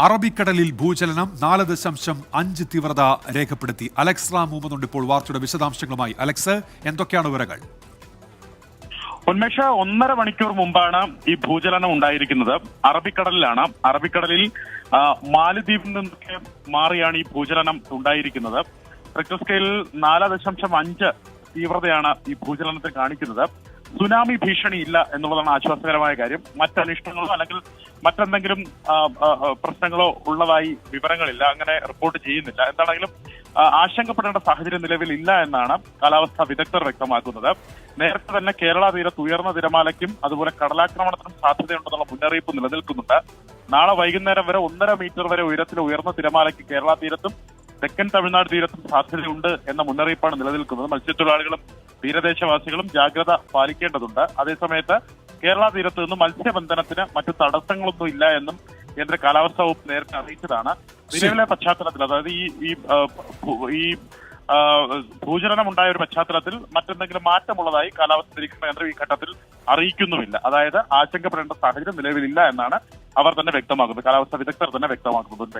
അറബിക്കടലിൽ ഭൂചലനം നാല് ദശാംശം അഞ്ച് തീവ്രത രേഖപ്പെടുത്തി. അലക്സ് റാം മുഹമ്മദ് ഇപ്പോൾ വാർത്തയുടെ വിശദാംശങ്ങളുമായി. അലക്സ് എന്തൊക്കെയാണ് വിവരങ്ങൾ? ഉന്മേഷ ഒന്നര മണിക്കൂർ മുമ്പാണ് ഈ ഭൂചലനം ഉണ്ടായിരിക്കുന്നത്. അറബിക്കടലിലാണ്. അറബിക്കടലിൽ മാലിദ്വീപിൽ നിന്നൊക്കെ മാറിയാണ് ഈ ഭൂചലനം ഉണ്ടായിരിക്കുന്നത്. റിക്ടർ സ്കെയിലിൽ നാല് ദശാംശം അഞ്ച് തീവ്രതയാണ് ഈ ഭൂചലനത്തിൽ കാണിക്കുന്നത്. സുനാമി ഭീഷണി ഇല്ല എന്നുള്ളതാണ് ആശ്വാസകരമായ കാര്യം. മറ്റനിഷ്ടങ്ങളോ അല്ലെങ്കിൽ മറ്റെന്തെങ്കിലും പ്രശ്നങ്ങളോ ഉള്ളതായി വിവരങ്ങളില്ല. അങ്ങനെ റിപ്പോർട്ട് ചെയ്യുന്നില്ല. എന്താണെങ്കിലും ആശങ്കപ്പെടേണ്ട സാഹചര്യം നിലവിൽ ഇല്ല എന്നാണ് കാലാവസ്ഥാ വിദഗ്ധർ വ്യക്തമാക്കുന്നത്. നേരത്തെ തന്നെ കേരള തീരത്ത് ഉയർന്ന തിരമാലയ്ക്കും അതുപോലെ കടലാക്രമണത്തിനും സാധ്യതയുണ്ടെന്നുള്ള മുന്നറിയിപ്പ് നിലനിൽക്കുന്നുണ്ട്. നാളെ വൈകുന്നേരം വരെ ഒന്നര മീറ്റർ വരെ ഉയരത്തിൽ ഉയർന്ന തിരമാലയ്ക്ക് കേരള തീരത്തും തെക്കൻ തമിഴ്നാട് തീരത്തും സാധ്യതയുണ്ട് എന്ന മുന്നറിയിപ്പാണ് നിലനിൽക്കുന്നത്. മത്സ്യത്തൊഴിലാളികളും തീരദേശവാസികളും ജാഗ്രത പാലിക്കേണ്ടതുണ്ട്. അതേസമയത്ത് കേരള തീരത്ത് നിന്ന് മത്സ്യബന്ധനത്തിന് മറ്റു തടസ്സങ്ങളൊന്നും ഇല്ല എന്നും കേന്ദ്ര കാലാവസ്ഥാ വകുപ്പ് നേരത്തെ അറിയിച്ചതാണ്. നിലവിലെ പശ്ചാത്തലത്തിൽ അതായത് ഈ ഈ ഈ ആ, ഭൂചലനം ഉണ്ടായ ഒരു പശ്ചാത്തലത്തിൽ മറ്റെന്തെങ്കിലും മാറ്റമുള്ളതായി കാലാവസ്ഥ നിരീക്ഷണ കേന്ദ്രം ഈ ഘട്ടത്തിൽ അറിയിക്കുന്നുമില്ല. അതായത് ആശങ്കപ്പെടേണ്ട സാഹചര്യം നിലവിലില്ല എന്നാണ് അവർ തന്നെ വ്യക്തമാക്കുന്നത്. കാലാവസ്ഥാ വിദഗ്ധർ തന്നെ വ്യക്തമാക്കുന്നത്.